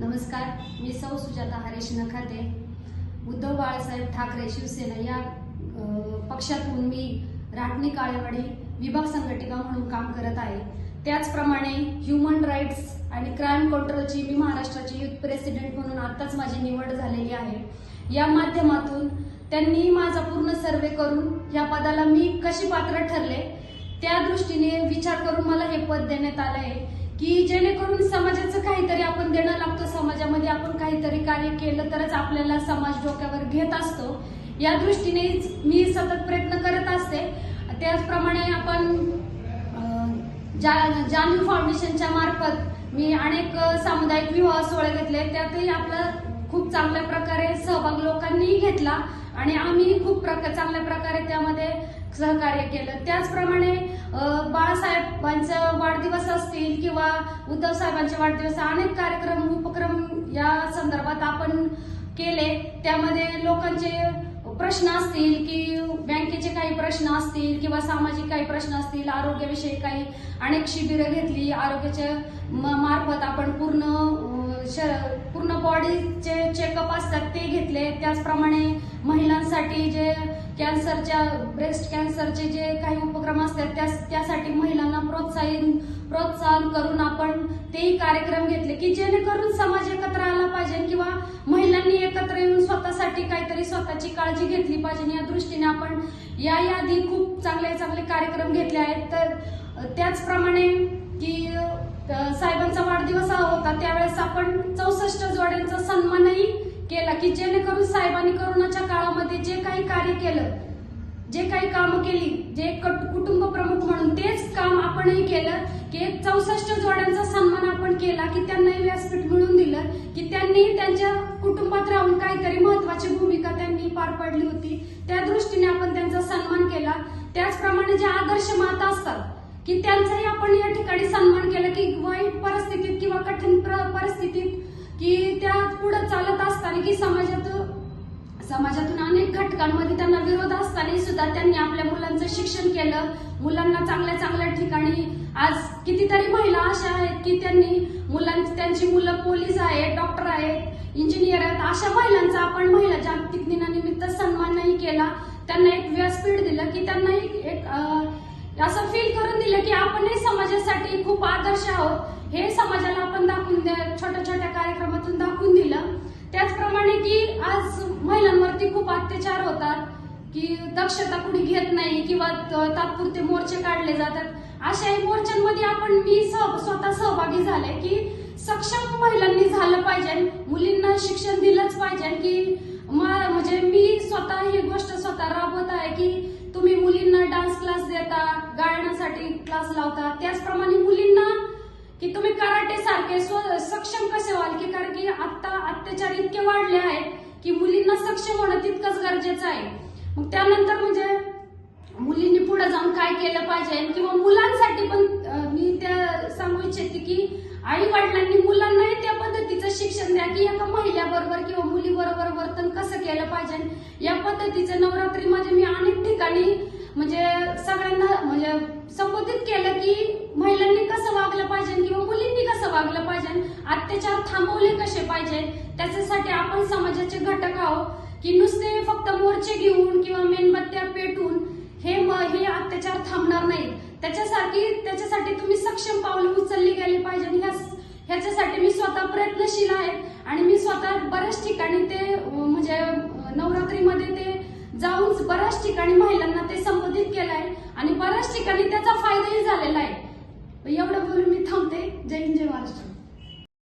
नमस्कार मी सौ सुजाता हरेश नखाते उद्धव बाळासाहेब ठाकरे शिवसेना या पक्षातून मी राटणी काळेवाडी विभाग संघटिका म्हणून काम करत आहे. त्याचप्रमाणे ह्युमन राईट्स आणि क्राईम कंट्रोलची मी महाराष्ट्राची युथ प्रेसिडेंट म्हणून आत्ताच माझी निवड झालेली आहे. या माध्यमातून त्यांनी माझा पूर्ण सर्वे करून या पदाला मी कशी पात्र ठरले त्या दृष्टीने विचार करून मला हे पद देण्यात आलं आहे की जेणेकरून समाजाचं काहीतरी आपण देणं लागतो. समाजामध्ये आपण काहीतरी कार्य केलं तरच आपल्याला समाज डोक्यावर घेत असतो. या दृष्टीने मी सतत प्रयत्न करत असते. त्याचप्रमाणे आपण जा- जानवी फाउंडेशनच्या मार्फत मी अनेक सामुदायिक विवाह सोहळे घेतले. त्यातही आपला खूप चांगल्या प्रकारे सहभाग लोकांनीही घेतला आणि आम्ही खूप प्रकार चांगल्या प्रकारे त्यामध्ये सहकार्य केलं. त्याचप्रमाणे बाळासाहेब बाळासाहेबांचा वाढदिवस असतील किंवा उद्धव साहेबांचे वाढदिवस अनेक कार्यक्रम उपक्रम या संदर्भात आपण केले. त्यामध्ये लोकांचे प्रश्न असतील की बँकेचे काही प्रश्न असतील किंवा सामाजिक काही प्रश्न असतील आरोग्याविषयी काही अनेक शिबिरं घेतली. आरोग्याच्या म- मार्फत आपण पूर्ण पूर्ण बॉडीचे चेकअप असतात ते घेतले. त्याचप्रमाणे महिलांसाठी जे कॅन्सरच्या ब्रेस्ट कॅन्सरचे जे काही उपक्रम असतात त्या त्यासाठी महिलांना प्रोत्साहन प्रोत्साहन करून आपण तेही कार्यक्रम घेतले की जेणेकरून समाज एकत्र आला पाहिजे किंवा महिलांनी एकत्र येऊन स्वतःसाठी काहीतरी स्वतःची काळजी घेतली पाहिजे. या दृष्टीने आपण या यादी खूप चांगले चांगले कार्यक्रम घेतले आहेत. तर त्याचप्रमाणे की साहेबांचा दिवस होता त्यावेळेस आपण चौसष्ट जोड्यांचा सन्मानही केला की जेणेकरून साहेबांनी करोनाच्या काळामध्ये जे काही कार्य केलं जे काही कामं केली जे कुटुंब प्रमुख म्हणून तेच काम आपणही केलं की चौसष्ट जोड्यांचा सन्मान आपण केला की त्यांनाही व्यासपीठ मिळून दिलं की त्यांनी त्यांच्या कुटुंबात राहून काहीतरी महत्वाची भूमिका त्यांनी पार पाडली होती. त्या दृष्टीने आपण त्यांचा सन्मान केला. त्याचप्रमाणे जे आदर्श माता असतात की त्यांचाही आपण या ठिकाणी सन्मान केला की वाईट परिस्थितीत किंवा कठीण प्र- परिस्थितीत की त्या पुढे चालत असताना की समाजात समाजातून अनेक घटकांमध्ये त्यांना विरोध असताना सुद्धा त्यांनी आपल्या मुलांचं शिक्षण केलं. मुलांना चांगल्या चांगल्या ठिकाणी आज कितीतरी महिला अशा आहेत की त्यांनी मुलांची त्यांची मुलं पोलीस आहेत डॉक्टर आहेत इंजिनियर आहेत. अशा महिलांचा आपण महिला जागतिक दिनानिमित्त सन्मानही केला. त्यांना एक व्यासपीठ दिलं की त्यांनाही एक शिकलं की आपणही समाजासाठी खूप आदर्श आहोत. हे समाजाला आपण दाखवून द्या छोट्या छोट्या कार्यक्रमातून दाखवून दिलं. त्याचप्रमाणे की आज महिलांवरती खूप अत्याचार होतात की दक्षता कुणी घेत नाही किंवा तात्पुरते मोर्चे काढले जातात. अशाही मोर्चांमध्ये आपण मी स्वतः सहभागी झाले की सक्षम महिलांनी झालं पाहिजे मुलींना शिक्षण दिलंच पाहिजे की म्हणजे मी स्वतः ही गोष्ट स्वतः राबवत आहे की तुम्ही मुलींना डान्स क्लास देता गायनासाठी क्लास लावता त्याचप्रमाणे मुलींना की तुम्ही कराटे सारखे सक्षम कसे व्हाल? की कारण की आता अत्याचार इतके वाढले आहेत की मुलींना सक्षम होणं तितकंच गरजेचं आहे. मग त्यानंतर म्हणजे मुलींनी पुढे जाऊन काय केलं पाहिजे? किंवा मुलांसाठी पण मी त्या सांगू इच्छिते की आई वडिलांनी मुलांनाही त्या पद्धतीचं शिक्षण द्या की एका महिल्याबरोबर किंवा मुली बरोबर वर्तन कसं केलं पाहिजे? या तिचं नवरात्री म्हणजे मी अनेक ठिकाणी म्हणजे सगळ्यांना म्हणजे संबोधित केलं की महिलांनी कसं वागलं पाहिजे किंवा मुलींनी कसं वागलं पाहिजे अत्याचार थांबवले कसे पाहिजे त्याच्यासाठी आपण समाजाचे घटक आहोत की नुसते फक्त मोर्चे घेऊन किंवा मेणबत्त्या पेटून हे हे अत्याचार थांबणार नाहीत त्याच्यासाठी त्याच्यासाठी तुम्ही सक्षम पावलं उचलली गेली पाहिजे ह्या- ह्याच्यासाठी मी स्वतः प्रयत्नशील आहे आणि मी स्वतः बऱ्याच ठिकाणी ते म्हणजे नवरात्रीमध्ये ते जाऊन बऱ्याच ठिकाणी महिलांना ते संबोधित केलं आहे आणि बऱ्याच ठिकाणी त्याचा फायदाही झालेला आहे. एवढं बोलून मी थांबते. जय हिंद जय महाराष्ट्र.